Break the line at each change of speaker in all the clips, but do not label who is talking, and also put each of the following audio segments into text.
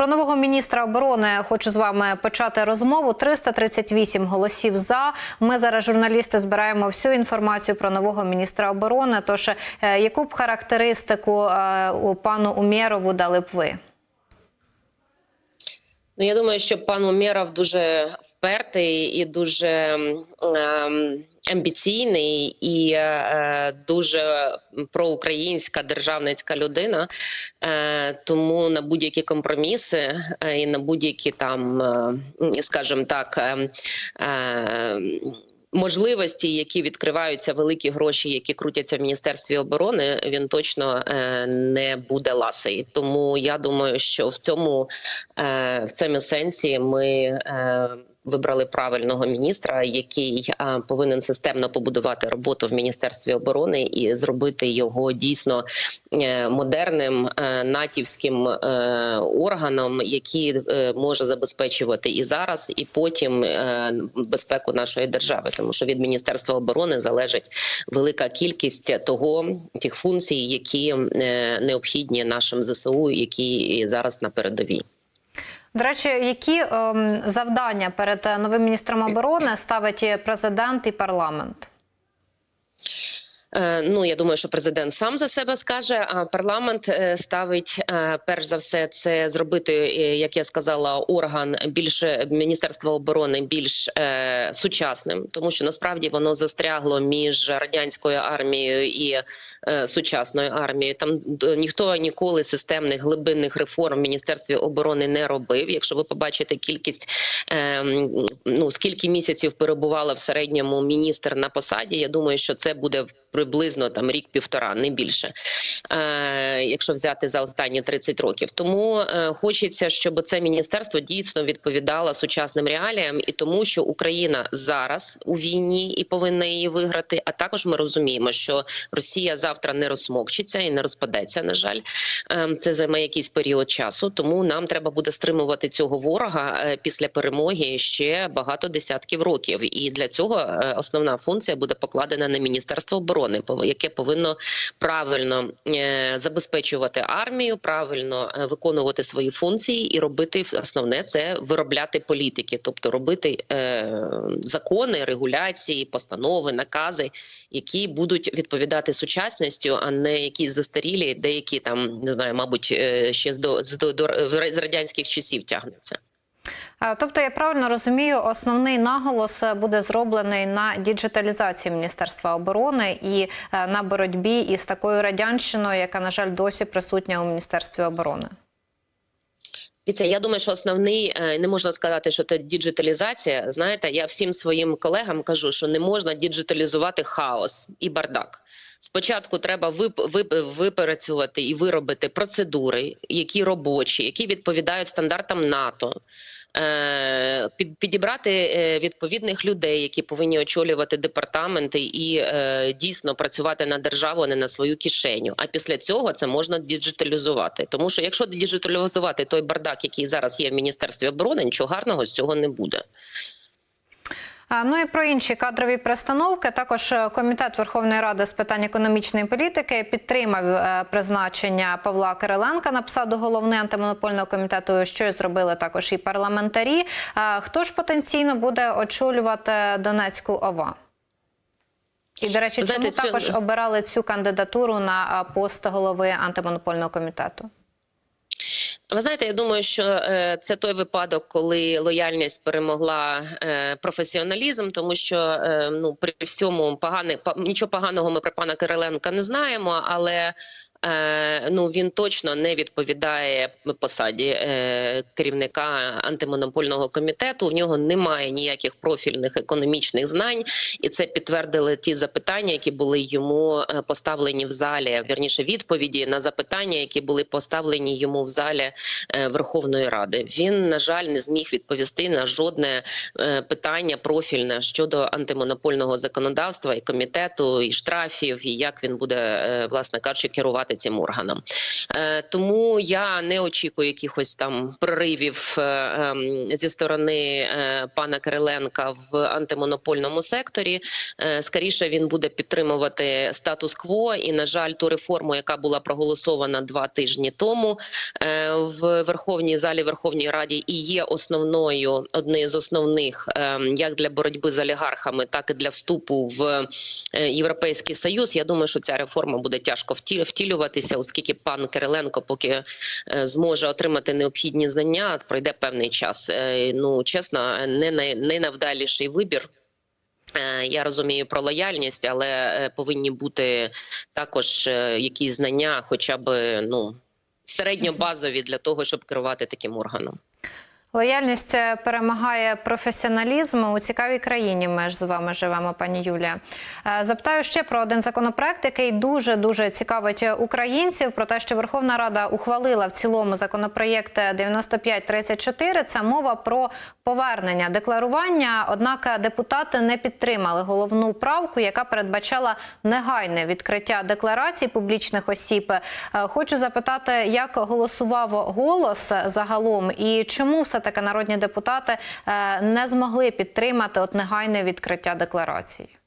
Про нового міністра оборони хочу з вами почати розмову. 338 голосів за. Ми зараз журналісти збираємо всю інформацію про нового міністра оборони. Тож е, яку б характеристику е, пану Умєрову дали б ви?
Ну, я думаю, що пан Умєров дуже впертий і дуже ем, амбіційний і е, дуже проукраїнська державницька людина. Е, тому на будь-які компроміси е, і на будь-які там, е, скажімо так, е, е, можливості, які відкриваються великі гроші, які крутяться в міністерстві оборони, він точно е, не буде ласий. Тому я думаю, що в цьому е, в цьому сенсі ми. Вибрали правильного міністра, який повинен системно побудувати роботу в міністерстві оборони і зробити його дійсно е, модерним е, натівським е, органом, який може забезпечувати і зараз, і потім безпеку нашої держави, тому що від міністерства оборони залежить велика кількість того тих функцій, які необхідні нашим зсу, які зараз на передовій.
До речі, які ем, завдання перед е, новим міністром оборони ставить президент і парламент?
Е, Ну, я думаю, що президент сам за себе скаже. А парламент е, ставить е, перш за все це зробити, як я сказала, орган більше міністерства оборони більш сучасним, тому що насправді воно застрягло між радянською армією і сучасною армією. Там ніхто ніколи системних глибинних реформ в міністерстві оборони не робив. Якщо ви побачите кількість, ну скільки місяців перебувала в середньому міністр на посаді, я думаю, що це буде приблизно там рік-півтора, не більше, е, якщо взяти за останні 30 років. Тому е, хочеться, щоб це міністерство дійсно відповідало сучасним реаліям і тому, що Україна зараз у війні і повинна її виграти. А також ми розуміємо, що Росія завтра не розсмокчиться і не розпадеться. На жаль, Е, це займе якийсь період часу. Тому нам треба буде стримувати цього ворога після перемоги ще багато десятків років. І для цього основна функція буде покладена на міністерство оборони, пов- яке повинно правильно е, забезпечувати армію, правильно е, виконувати свої функції і робити основне це виробляти політики, тобто робити е, закони, регуляції, постанови, накази, які будуть відповідати сучасністю, а не якісь застарілі, деякі там не знаю, мабуть, ще з до з до з радянських часів тягнеться.
Е, Тобто, я правильно розумію, основний наголос е, буде зроблений на діджиталізації Міністерства оборони і е, на боротьбі із такою радянщиною, яка, на жаль, досі присутня у Міністерстві оборони.
Я думаю, що основний не можна сказати, що це діджиталізація. Знаєте, я всім своїм колегам кажу, що не можна діджиталізувати хаос і бардак. Спочатку треба вип, вип, випрацювати і виробити процедури, які робочі, які відповідають стандартам НАТО. Е, під, підібрати е, відповідних людей, які повинні очолювати департаменти і е, дійсно працювати на державу, а не на свою кишеню. А після цього це можна діджиталізувати. Тому що якщо діджиталізувати той бардак, який зараз є в міністерстві оборони, нічого гарного з цього не буде.
Ну і про інші кадрові перестановки. Також е, комітет Верховної Ради з питань економічної політики підтримав е, призначення Павла Кириленка на посаду голови антимонопольного комітету, що й зробили також і парламентарі. Хто ж потенційно буде очолювати Донецьку ОВА? І, до речі,
знаєте,
чому
це-
також обирали цю кандидатуру на пост голови антимонопольного комітету?
Ви знаєте, я думаю, що е, це той випадок, коли лояльність перемогла е, професіоналізм, тому що е, ну при всьому погане нічого поганого ми про пана Кириленка не знаємо, але ну він точно не відповідає посаді е, керівника антимонопольного комітету. В нього немає ніяких профільних економічних знань, і це підтвердили ті запитання, які були йому е, поставлені в залі. Вірніше відповіді на запитання, які були поставлені йому в залі е, Верховної Ради. Він на жаль не зміг відповісти на жодне е, питання профільне щодо антимонопольного законодавства і комітету, і штрафів, і як він буде е, власне кажучи керувати керувати цим органом. Е, Тому я не очікую якихось там проривів е, ем, зі сторони е, пана Кириленка в антимонопольному секторі. Скоріше він буде підтримувати статус-кво. І на жаль, ту реформу, яка була проголосована два тижні тому в Верховній залі Верховній Раді, і є основною однією з основних ем, як для боротьби з олігархами, так і для вступу в Європейський Союз. Я думаю, що ця реформа буде тяжко вті- втілюватися, оскільки пан Кириленко, поки е, зможе отримати необхідні знання, пройде певний час. Е, Ну чесно, не най- вибір. Е, Я розумію про лояльність, але повинні бути також якісь знання, хоча б ну середньобазові для того, щоб керувати таким органом.
Лояльність е, перемагає професіоналізм у цікавій країні. Ми ж з вами живемо, пані Юлія. Е, Запитаю ще про один законопроект, який дуже дуже цікавить українців. Про те, що Верховна Рада ухвалила в цілому законопроєкт 9534. Це мова про повернення декларування. Однак депутати не підтримали головну правку, яка передбачала негайне відкриття декларацій публічних осіб. Е, Хочу запитати, як голосував голос загалом, і чому все таки народні депутати е, не змогли підтримати от негайне відкриття декларацій?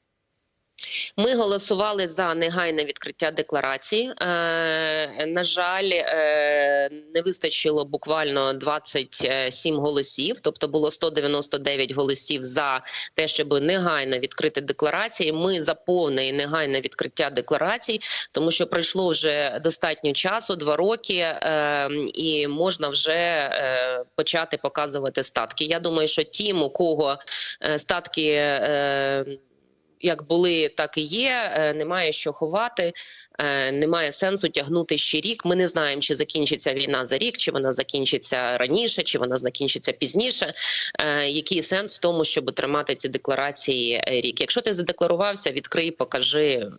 Ми голосували за негайне відкриття декларації. Е, на жаль, е, не вистачило буквально 27 голосів, тобто було 199 голосів за те, щоб негайно відкрити декларації. Ми за повне і негайне відкриття декларацій, тому що пройшло вже достатньо часу, два роки, е, і можна вже почати показувати статки. Я думаю, що тим, у кого статки. Як були, так і є. Е, Немає що ховати, е, немає сенсу тягнути ще рік. Ми не знаємо, чи закінчиться війна за рік, чи вона закінчиться раніше, чи вона закінчиться пізніше. Е, Який сенс в тому, щоб тримати ці декларації рік? Якщо ти задекларувався, відкрий, покажи.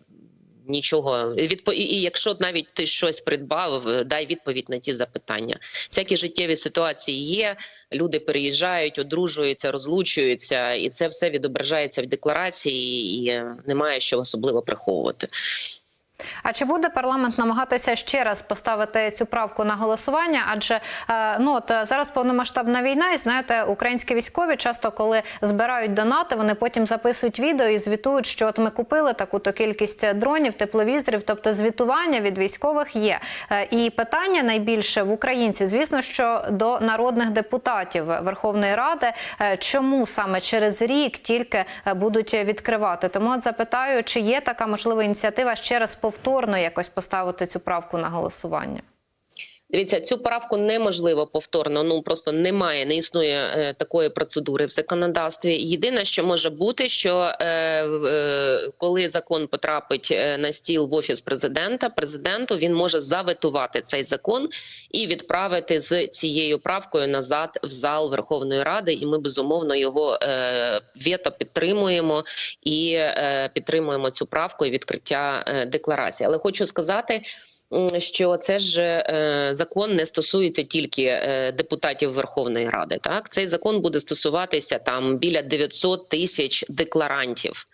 Нічого відпо... і якщо навіть ти щось придбав, дай відповідь на ті запитання. Всякі життєві ситуації є. Люди переїжджають, одружуються, розлучуються, і це все відображається в декларації, і е, немає що особливо приховувати.
А чи буде парламент намагатися ще раз поставити цю правку на голосування? Адже е, ну от е, зараз повномасштабна війна, і знаєте, українські військові часто, коли збирають донати, вони потім записують відео і звітують, що от ми купили таку-то кількість дронів, тепловізорів, тобто звітування від військових є. Е, І питання найбільше в українців, звісно, що до народних депутатів Верховної Ради, чому саме через рік тільки будуть відкривати. Тому от запитаю, чи є така можлива ініціатива ще раз повторно якось поставити цю правку на голосування?
Дивіться, цю правку неможливо повторно. Ну просто немає, не існує е, такої процедури в законодавстві. Єдине, що може бути, що е, е, коли закон потрапить е, на стіл в офіс президента, президенту він може заветувати цей закон і відправити з цією правкою назад в зал Верховної Ради. І ми безумовно його е, вето підтримуємо і е, підтримуємо цю правку і відкриття е, декларації. Але хочу сказати. Що це ж е, закон не стосується тільки е, депутатів Верховної Ради. Так цей закон буде стосуватися там біля 900 тисяч декларантів.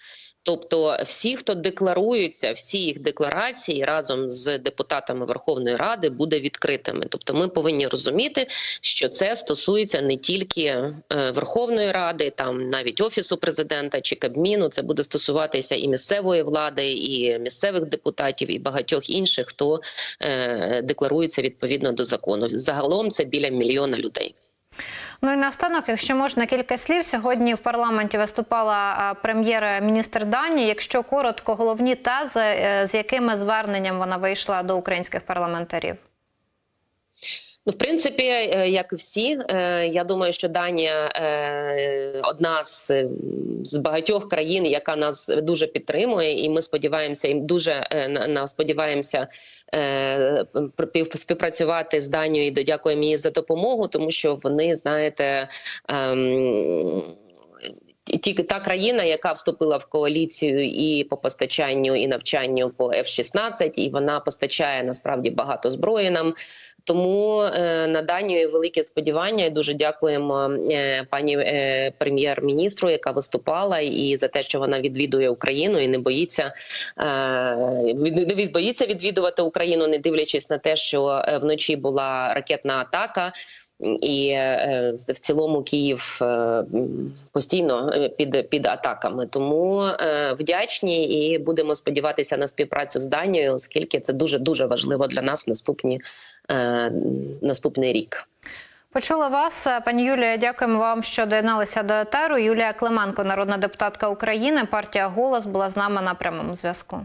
Тобто, всі, хто декларуються, всі їх декларації разом з депутатами Верховної Ради буде відкритими. Тобто, ми повинні розуміти, що це стосується не тільки е, Верховної Ради, там навіть офісу президента чи Кабміну. Це буде стосуватися і місцевої влади, і місцевих депутатів, і багатьох інших, хто е, декларується відповідно до закону. Загалом це біля мільйона людей.
Ну і наостанок, якщо можна кілька слів, сьогодні в парламенті виступала прем'єр-міністр Данії. Якщо коротко, головні тези, е, з якими зверненням вона вийшла до українських парламентарів.
Ну, в принципі, е, як і всі, е, я думаю, що Данія е, одна з, з багатьох країн, яка нас дуже підтримує, і ми сподіваємося, і дуже на, сподіваємося співпрацювати з Данією. і Дякуємо їй за допомогу, тому що вони знаєте. ем, тільки та країна, яка вступила в коаліцію і по постачанню і навчанню по F-16, і вона постачає насправді багато зброї нам Тому е, на Данію велике сподівання. І дуже дякуємо е, пані е, прем'єр-міністру, яка виступала, і за те, що вона відвідує Україну і не боїться не боїться відвідувати Україну, не дивлячись на те, що вночі була ракетна атака. І е, в цілому Київ е, постійно е, під під атаками. Тому вдячні і будемо сподіватися на співпрацю з Данією, оскільки це дуже дуже важливо для нас в наступні наступний рік.
Почула вас, пані Юлія. Дякуємо вам, що доєдналися до етеру. Юлія Клименко, народна депутатка України, партія Голос була з нами на прямому зв'язку.